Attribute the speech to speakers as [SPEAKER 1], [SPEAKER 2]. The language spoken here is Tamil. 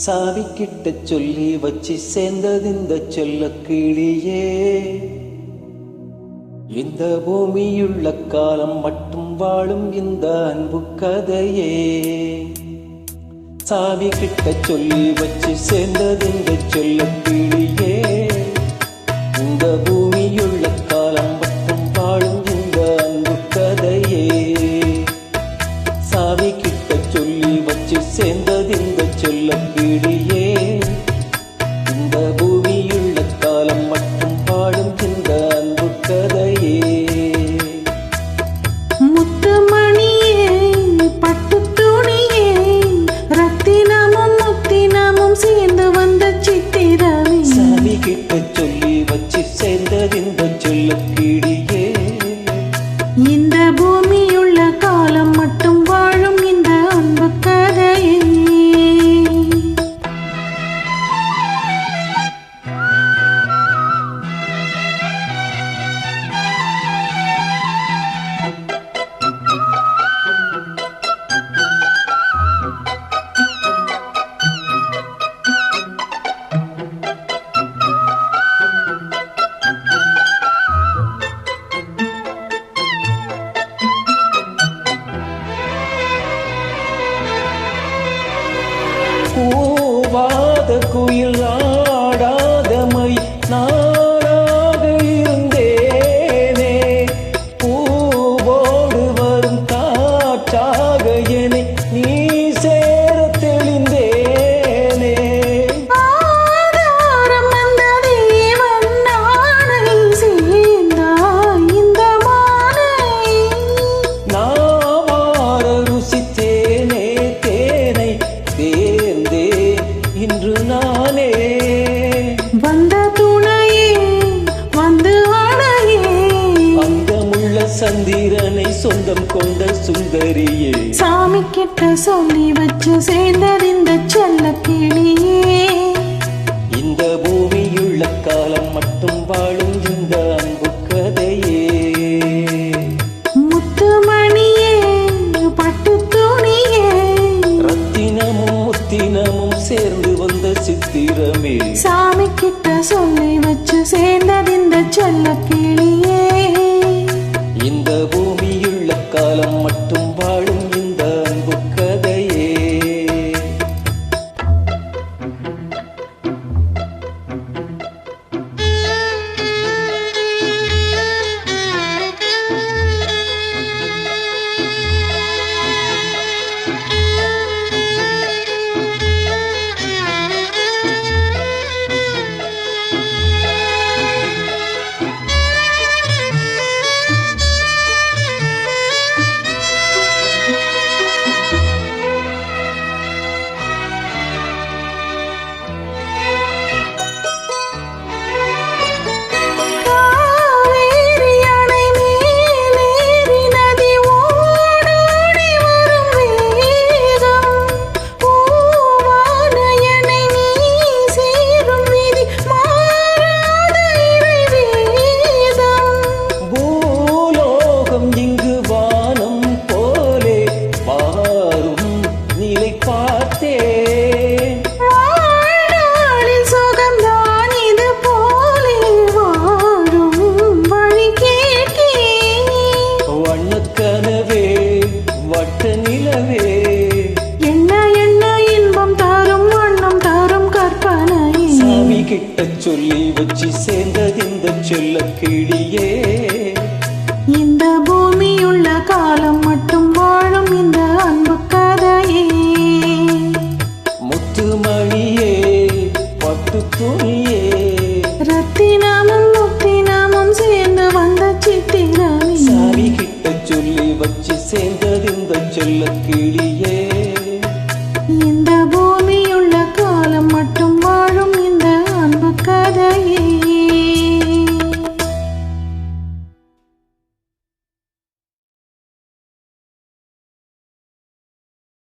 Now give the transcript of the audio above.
[SPEAKER 1] சாவி கிட்ட சொல்லி வச்சு சேர்ந்தது இந்த சொல்ல கீழியே. இந்த பூமியுள்ள காலம் மட்டும் வாழும் இந்த அன்பு கதையே. சாவி கிட்ட சொல்லி வச்சு சேர்ந்தது இந்த சொல்ல கீழியே. இந்த பூமியுள்ள இந்த கூவாத குயில் சந்திரனை சொந்தம் கொண்ட சுந்தரியே.
[SPEAKER 2] சாமி கிட்ட சொல்லி வச்சு சேர்ந்தது இந்த செல்ல கிளியே.
[SPEAKER 1] இந்த பூமியுள்ள காலம் மட்டும் வாழும் இந்த அன்பு கதையே.
[SPEAKER 2] முத்துமணியே பட்டு துணியே.
[SPEAKER 1] ரத்தினமும் முத்தினமும் சேர்ந்து வந்த சித்திரமே.
[SPEAKER 2] சாமி கிட்ட சொல்லி வச்சு சேர்ந்தது இந்த செல்ல கிளியே.
[SPEAKER 1] காலம் மட்டும்
[SPEAKER 2] வாழ
[SPEAKER 1] நிலவே
[SPEAKER 2] என்ன என்ன இன்பம் தரும் வண்ணம் தரும் கற்பனையே.
[SPEAKER 1] சாமி கிட்ட சொல்லி வச்சு சேர்ந்தது இந்த செல்ல கிளியே
[SPEAKER 2] இந்த பூமியுள்ள காலம்
[SPEAKER 1] செல்ல கிளியே.